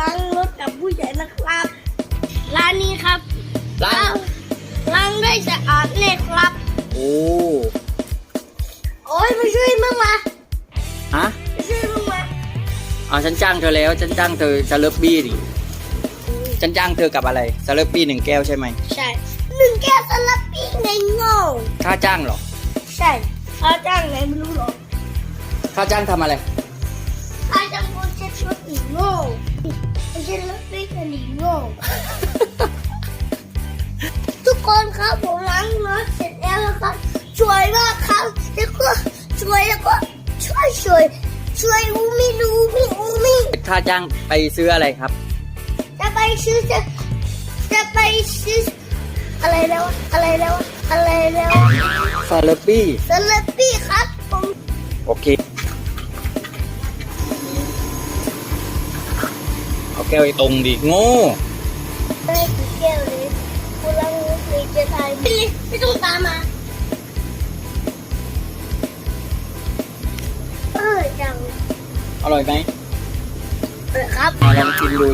ล้างรถกับผู้ใหญ่นะครับ ร้านนี้ครับล้างล้างได้สะอาดเลยครับ โอ้โอ้ยมาช่วยมึงมาฮะมาช่วยมึงมาเอาฉันจ้างเธอแล้วฉันจ้างเธอสเลปบี้ดิฉันจ้างเธอกับอะไรสเลปบี้หนึ่งแก้วใช่ไหมใช่หนึ่งแก้วสลับปี้ไงโง่ค่าจ้างเหรอใช่เขาจ้างไงไม่รู้หรอกค่าจ้างทำอะไรเขาจ้างคนเช็ดรถอีกโง่ ไม่ใช่รถปี้กันอีกโง่ทุกคนครับผมล้างรถเสร็จแล้วนะครับสวยมากครับแล้วก็สวยแล้วก็ช่วยช่วยช่วยอูมิดูมิอูมิค่าจ้างไปซื้ออะไรครับ จะไปซื้อจะจะไปซื้ออะไรแล้ววะอะไรแล้ววะอะไรแล้ววะสเลปบี้สลับปี้ครับผมโอเค แก้วไอ้ตรงดิโง่ได้กี่แก้วเลยกูล้างรถเลยจะตายไม่ไม่ต้องตามมาเออจังอร่อยไหมเออครับเอาลองกินดู